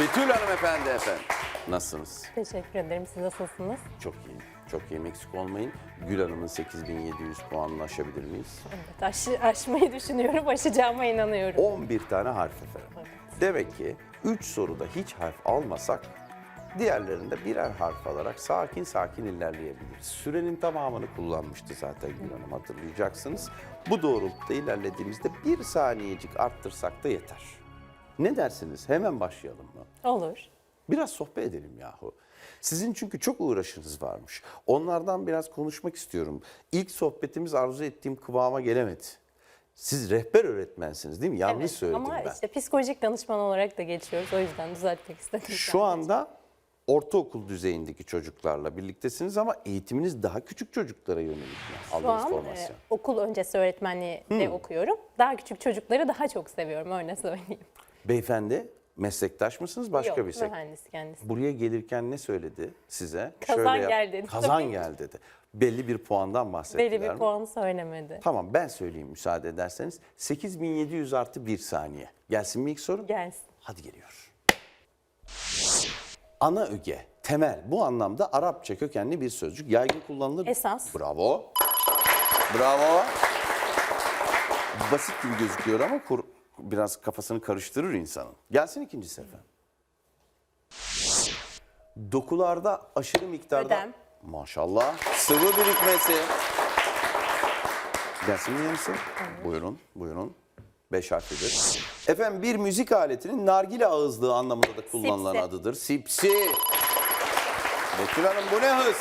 Betül hanımefendi efendim. Nasılsınız? Teşekkür ederim. Siz nasılsınız? Çok iyi. Çok iyi eksik olmayın. Gül Hanım'ın 8700 puanını aşabilir miyiz? Evet, aşı, aşmayı düşünüyorum. Aşacağıma inanıyorum. 11 tane harf efendim. Demek ki 3 soruda hiç harf almasak diğerlerinde birer harf alarak sakin sakin ilerleyebiliriz. Sürenin tamamını kullanmıştı zaten Gül Hanım hatırlayacaksınız. Bu doğrultuda ilerlediğimizde bir saniyecik arttırsak da yeter. Ne dersiniz? Hemen başlayalım mı? Olur. Biraz sohbet edelim yahu. Sizin çünkü çok uğraşınız varmış. Onlardan biraz konuşmak istiyorum. İlk sohbetimiz arzu ettiğim kıvama gelemedi. Siz rehber öğretmensiniz değil mi? Yanlış Evet, söyledim Ama ben. işte psikolojik danışman olarak da geçiyoruz. O yüzden düzeltmek istedim. Şu anda ortaokul düzeyindeki çocuklarla birliktesiniz ama eğitiminiz daha küçük çocuklara yönelik mi? Şu an e, formasyon. okul öncesi öğretmenliği de okuyorum. Daha küçük çocukları daha çok seviyorum öyle söyleyeyim. Beyefendi meslektaş mısınız? Başka Yok, bir sektör. mühendis kendisi. Buraya gelirken ne söyledi size? Kazan yap- gel dedi. Kazan gel dedi. Belli bir puandan bahsettiler Belli bir mi? puan söylemedi. Tamam ben söyleyeyim müsaade ederseniz. 8700 artı 1 saniye. Gelsin mi ilk soru? Gelsin. Hadi geliyor. Ana öge, temel bu anlamda Arapça kökenli bir sözcük. Yaygın kullanılır. Esas. Bravo. Bravo. Basit gibi gözüküyor ama kur- biraz kafasını karıştırır insanın. Gelsin ikincisi efendim. Dokularda aşırı miktarda... Ödem. Maşallah. Sıvı birikmesi. Gelsin mi yenisi? Buyurun, buyurun. Beş harflidir. Efendim bir müzik aletinin nargile ağızlığı anlamında da kullanılan Sipsi. adıdır. Sipsi. Betül Hanım bu ne hız?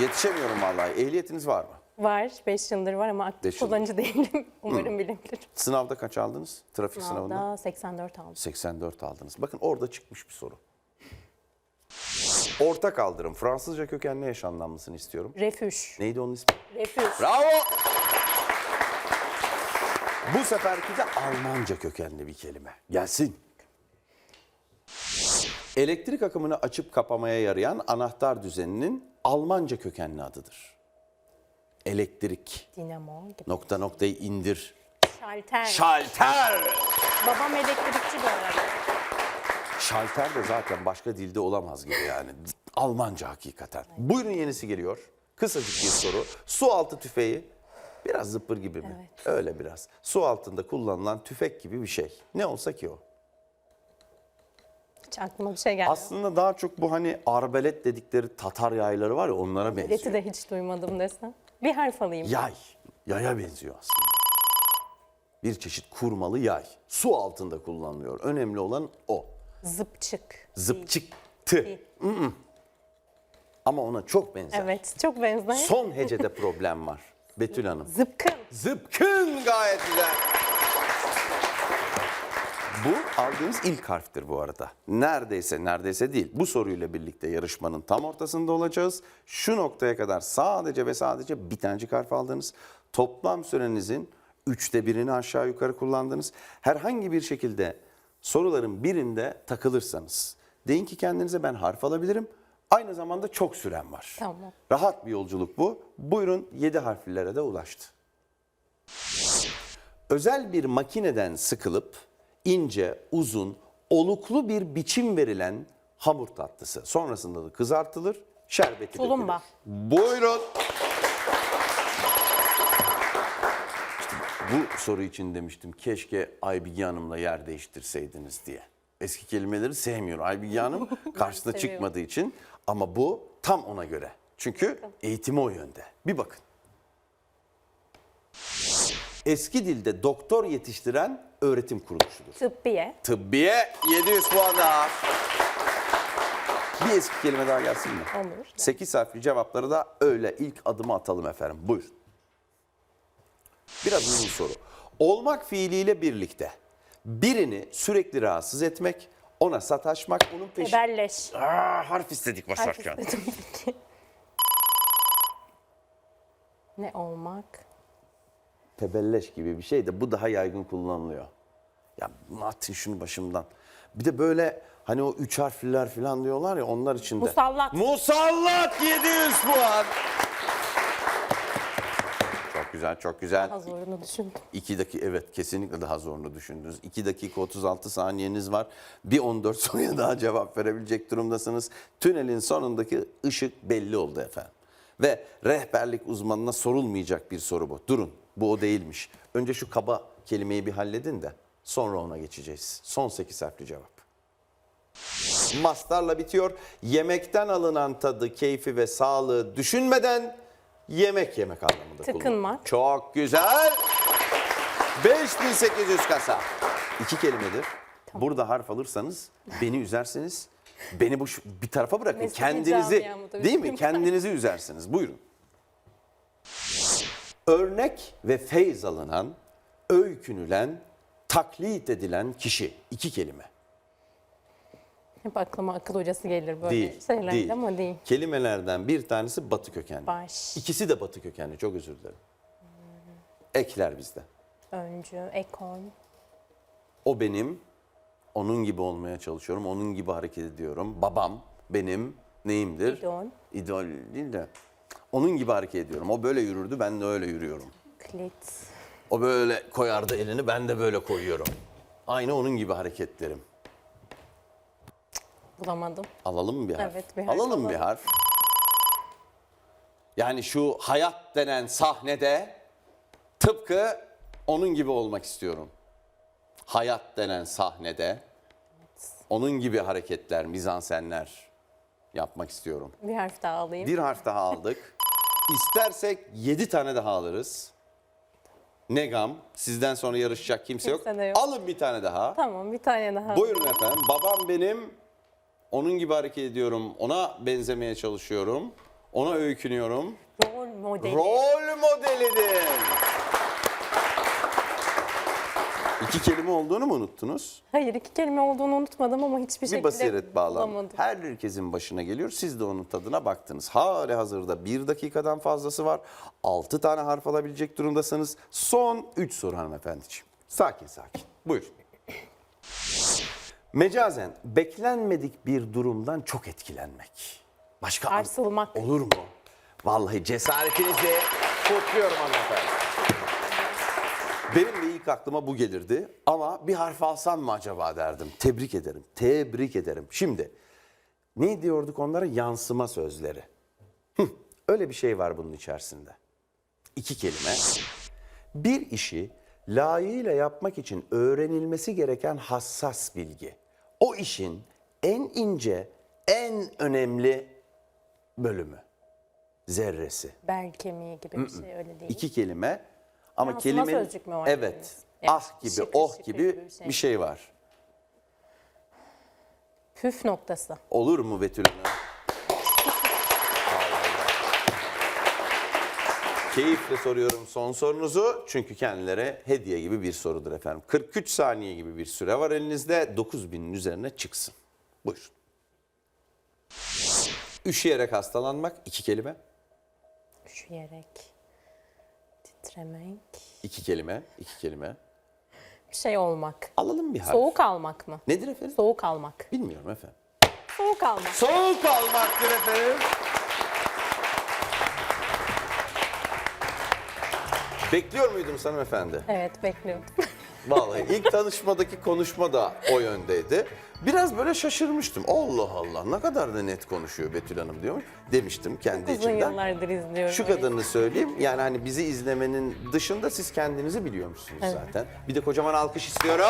Yetişemiyorum vallahi. Ehliyetiniz var mı? Var. 5 yıldır var ama aktif Beş yıldır. kullanıcı değilim. Umarım bilebilirim. Sınavda kaç aldınız? Trafik sınavında? Sınavda 84 aldım. 84 aldınız. Bakın orada çıkmış bir soru. Orta kaldırım. Fransızca kökenli eş anlamlısını istiyorum. Refüj. Neydi onun ismi? Refüj. Bravo! Bu seferki de Almanca kökenli bir kelime. Gelsin. Elektrik akımını açıp kapamaya yarayan anahtar düzeninin Almanca kökenli adıdır. Elektrik. Dinamo gibi. Nokta noktayı indir. Şalter. Şalter. Babam elektrikçi bu arada. Şalter de zaten başka dilde olamaz gibi yani. Almanca hakikaten. Buyurun yenisi geliyor. Kısacık bir soru. Su altı tüfeği biraz zıpır gibi mi? Öyle biraz. Su altında kullanılan tüfek gibi bir şey. Ne olsa ki o. Hiç aklıma bir şey gelmedi. Aslında daha çok bu hani arbelet dedikleri Tatar yayları var ya onlara benziyor. Bileti de hiç duymadım desem. Bir harf alayım. Yay. Yaya benziyor aslında. Bir çeşit kurmalı yay. Su altında kullanılıyor. Önemli olan o. Zıpçık. Zıpçıktı. Mm-mm. Ama ona çok benzer. Evet çok benzer. Son hecede problem var. Betül Hanım. Zıpkın. Zıpkın gayet güzel. Bu aldığınız ilk harftir bu arada. Neredeyse neredeyse değil. Bu soruyla birlikte yarışmanın tam ortasında olacağız. Şu noktaya kadar sadece ve sadece bir tanecik harf aldınız. Toplam sürenizin üçte birini aşağı yukarı kullandınız. Herhangi bir şekilde soruların birinde takılırsanız deyin ki kendinize ben harf alabilirim. Aynı zamanda çok süren var. Tamam. Rahat bir yolculuk bu. Buyurun 7 harflilere de ulaştı. Özel bir makineden sıkılıp ince, uzun, oluklu bir biçim verilen hamur tatlısı. Sonrasında da kızartılır, şerbeti Tulumba. dökülür. Buyurun. İşte bu soru için demiştim keşke Aybige Hanım'la yer değiştirseydiniz diye. Eski kelimeleri sevmiyor Aybige Hanım karşısına seviyorum. çıkmadığı için ama bu tam ona göre. Çünkü eğitimi o yönde. Bir bakın. Eski dilde doktor yetiştiren öğretim kuruluşudur. Tıbbiye. Tıbbiye 700 puan daha. Bir eski kelime daha gelsin mi? Olur. 8 harfli cevapları da öyle ilk adımı atalım efendim. Buyur. Biraz uzun soru. Olmak fiiliyle birlikte birini sürekli rahatsız etmek, ona sataşmak, onun peşi... Tebelleş. Aa, harf istedik Harf basarken. peki. Ne olmak? Tebelleş gibi bir şey de bu daha yaygın kullanılıyor. Ya atın şunu başımdan. Bir de böyle hani o üç harfliler falan diyorlar ya onlar için de. Musallat. Musallat 700 puan. Çok güzel. çok güzel. Az zorunu düşündüm. 2 dakika evet kesinlikle daha zorunu düşündünüz. 2 dakika 36 saniyeniz var. Bir 14 soruya daha cevap verebilecek durumdasınız. Tünelin sonundaki ışık belli oldu efendim. Ve rehberlik uzmanına sorulmayacak bir soru bu. Durun bu o değilmiş. Önce şu kaba kelimeyi bir halledin de sonra ona geçeceğiz. Son 8 harfli cevap. Mastarla bitiyor. Yemekten alınan tadı, keyfi ve sağlığı düşünmeden yemek yemek anlamında kullanılıyor. Tıkınmak. Çok güzel. 5800 kasa. İki kelimedir. Burada harf alırsanız beni üzersiniz. Beni bu bir tarafa bırakın. Kendinizi da değil mi? Kendinizi üzersiniz. Buyurun. Örnek ve feyz alınan, öykünülen, taklit edilen kişi. İki kelime. Hep aklıma akıl hocası gelir böyle Değil. şeylerle değil. ama değil. Kelimelerden bir tanesi batı kökenli. Baş, İkisi de batı kökenli. Çok özür dilerim. Ekler bizde. öncü, ekon, O benim, onun gibi olmaya çalışıyorum, onun gibi hareket ediyorum. Babam benim neyimdir? idol, İdol değil de onun gibi hareket ediyorum. O böyle yürürdü, ben de öyle yürüyorum. klit, O böyle koyardı elini, ben de böyle koyuyorum. Aynı onun gibi hareketlerim. bulamadım. Alalım mı bir harf? Evet, bir harf alalım bir alalım. harf. Yani şu hayat denen sahnede tıpkı onun gibi olmak istiyorum. Hayat denen sahnede onun gibi hareketler, mizansenler yapmak istiyorum. Bir harf daha alayım. Bir harf daha aldık. İstersek yedi tane daha alırız. Ne gam, sizden sonra yarışacak kimse yok. De yok. Alın bir tane daha. Tamam bir tane daha. Buyurun efendim. Babam benim. Onun gibi hareket ediyorum. Ona benzemeye çalışıyorum. Ona öykünüyorum. Rol modeli. Rol modelidir. İki kelime olduğunu mu unuttunuz? Hayır iki kelime olduğunu unutmadım ama hiçbir Bir şekilde basiret bağlam. bulamadım. Herkesin başına geliyor. Siz de onun tadına baktınız. Hali hazırda bir dakikadan fazlası var. Altı tane harf alabilecek durumdasınız. Son üç soru hanımefendiciğim. Sakin sakin. Buyur. Mecazen beklenmedik bir durumdan çok etkilenmek. Başka an- Sarsılmak. olur mu? Vallahi cesaretinizi kutluyorum hanımefendi. Benim de ilk aklıma bu gelirdi ama bir harf alsam mı acaba derdim. Tebrik ederim, tebrik ederim. Şimdi ne diyorduk onlara? Yansıma sözleri. Hıh, öyle bir şey var bunun içerisinde. İki kelime. Bir işi layığıyla yapmak için öğrenilmesi gereken hassas bilgi. O işin en ince, en önemli bölümü. Zerresi. Bel kemiği gibi bir şey öyle değil. İki kelime ama Yansıma kelime sözcük mü var Evet. dediniz? Yani ah gibi, şıkır oh şıkır gibi bir şey. bir şey var. Püf noktası. Olur mu Betül Hanım? Keyifle soruyorum son sorunuzu. Çünkü kendileri hediye gibi bir sorudur efendim. 43 saniye gibi bir süre var elinizde. 9000'in üzerine çıksın. Buyurun. Üşüyerek hastalanmak iki kelime. Üşüyerek. Titremek. İki kelime, iki kelime. Bir şey olmak. Alalım bir harf. Soğuk almak mı? Nedir efendim? Soğuk almak. Bilmiyorum efendim. Soğuk almak. Soğuk almaktır efendim. Bekliyor muydunuz hanımefendi? Evet bekliyordum. Vallahi ilk tanışmadaki konuşma da o yöndeydi. Biraz böyle şaşırmıştım. Allah Allah ne kadar da net konuşuyor Betül Hanım diyor. Demiştim kendi Uzun içimden. yıllardır izliyorum. Şu kadarını söyleyeyim. Yani hani bizi izlemenin dışında siz kendinizi biliyormuşsunuz zaten. Bir de kocaman alkış istiyorum.